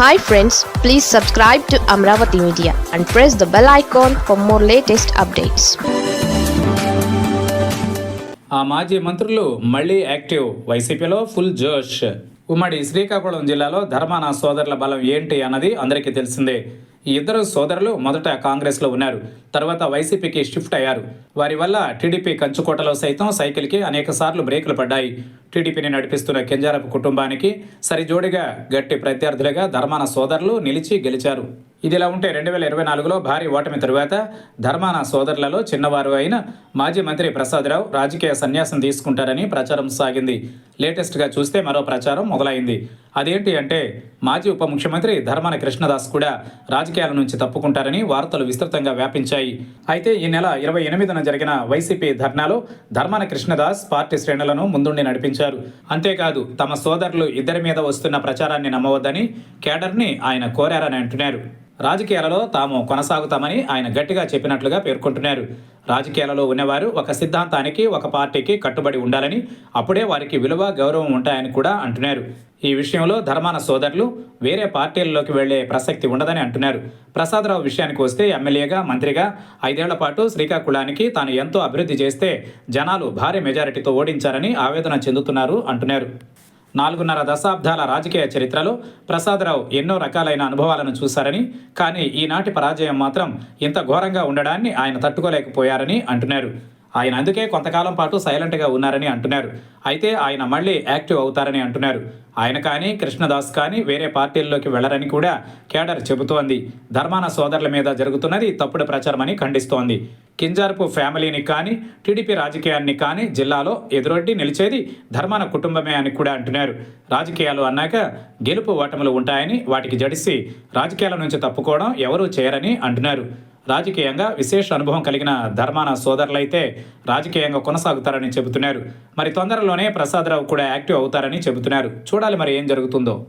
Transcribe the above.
Hi friends please subscribe to Amaravati media and press the bell icon for more latest updates ఆ మాజీ మంత్రులు మళ్ళీ active. వైసీపీలో full జోష్. ఉమ్మడి శ్రీకాకుళం జిల్లాలో ధర్మాన సోదరుల బలం ఏంటి అన్నది అందరికీ తెలిసిందే. ఈ ఇద్దరు సోదరులు మొదట కాంగ్రెస్లో ఉన్నారు. తర్వాత వైసీపీకి షిఫ్ట్ అయ్యారు. వారి వల్ల టీడీపీ కంచుకోటలో సైతం సైకిల్కి అనేక సార్లు బ్రేకులు పడ్డాయి. టీడీపీని నడిపిస్తున్న కెంజారపు కుటుంబానికి సరిజోడిగా గట్టి ప్రత్యర్థులుగా ధర్మాన సోదరులు నిలిచి గెలిచారు. ఇదిలా ఉంటే రెండు వేల ఇరవై నాలుగులో భారీ ఓటమి తరువాత ధర్మాన సోదరులలో చిన్నవారు అయిన మాజీ మంత్రి ప్రసాదరావు రాజకీయ సన్యాసం తీసుకుంటారని ప్రచారం సాగింది. లేటెస్ట్గా చూస్తే మరో ప్రచారం మొదలైంది. అదేంటి అంటే మాజీ ఉప ముఖ్యమంత్రి ధర్మాన కృష్ణదాస్ కూడా రాజకీయాల నుంచి తప్పుకుంటారని వార్తలు విస్తృతంగా వ్యాపించాయి. అయితే ఈ నెల ఇరవై ఎనిమిదిన జరిగిన వైసీపీ ధర్నాలో ధర్మాన కృష్ణదాస్ పార్టీ శ్రేణులను ముందుండి నడిపించారు. అంతేకాదు తమ సోదరులు ఇద్దరి మీద వస్తున్న ప్రచారాన్ని నమ్మవద్దని కేడర్ని ఆయన కోరారని అంటున్నారు. రాజకీయాలలో తాము కొనసాగుతామని ఆయన గట్టిగా చెప్పినట్లుగా పేర్కొంటున్నారు. రాజకీయాలలో ఉన్నవారు ఒక సిద్ధాంతానికి ఒక పార్టీకి కట్టుబడి ఉండాలని అప్పుడే వారికి విలువ గౌరవం ఉంటాయని కూడా అంటున్నారు. ఈ విషయంలో ధర్మాన సోదరులు వేరే పార్టీలలోకి వెళ్ళే ప్రసక్తి ఉండదని అంటున్నారు. ప్రసాదరావు విషయానికి వస్తే ఎమ్మెల్యేగా మంత్రిగా ఐదేళ్ళ పాటు శ్రీకాకుళానికి తాను ఎంతో అభివృద్ధి చేస్తే జనాలు భారీ మెజారిటీతో ఓడించారని ఆవేదన చెందుతున్నారు అంటున్నారు. నాలుగున్నర దశాబ్దాల రాజకీయ చరిత్రలో ప్రసాదరావు ఎన్నో రకాలైన అనుభవాలను చూశారని కానీ ఈనాటి పరాజయం మాత్రం ఇంత ఘోరంగా ఉండడాన్ని ఆయన తట్టుకోలేకపోయారని అంటున్నారు. ఆయన అందుకే కొంతకాలం పాటు సైలెంట్గా ఉన్నారని అంటున్నారు. అయితే ఆయన మళ్ళీ యాక్టివ్ అవుతారని అంటున్నారు. ఆయన కానీ కృష్ణదాస్ కానీ వేరే పార్టీల్లోకి వెళ్ళరని కూడా కేడర్ చెబుతోంది. ధర్మాన సోదరుల మీద జరుగుతున్నది తప్పుడు ప్రచారమని ఖండిస్తోంది. కింజార్పు ఫ్యామిలీని కానీ టీడీపీ రాజకీయాన్ని కానీ జిల్లాలో ఎదురొడ్డి నిలిచేది ధర్మాన కుటుంబమే అని కూడా అంటున్నారు. రాజకీయాలు అన్నాక గెలుపు ఓటములు ఉంటాయని వాటికి జడిసి రాజకీయాల నుంచి తప్పుకోవడం ఎవరూ చేయరని అంటున్నారు. రాజకీయంగా విశేష అనుభవం కలిగిన ధర్మాన సోదరులైతే రాజకీయంగా కొనసాగుతారని చెబుతున్నారు. మరి తొందరలోనే ప్రసాదరావు కూడా యాక్టివ్ అవుతారని చెబుతున్నారు. చూడాలి మరి ఏం జరుగుతుందో.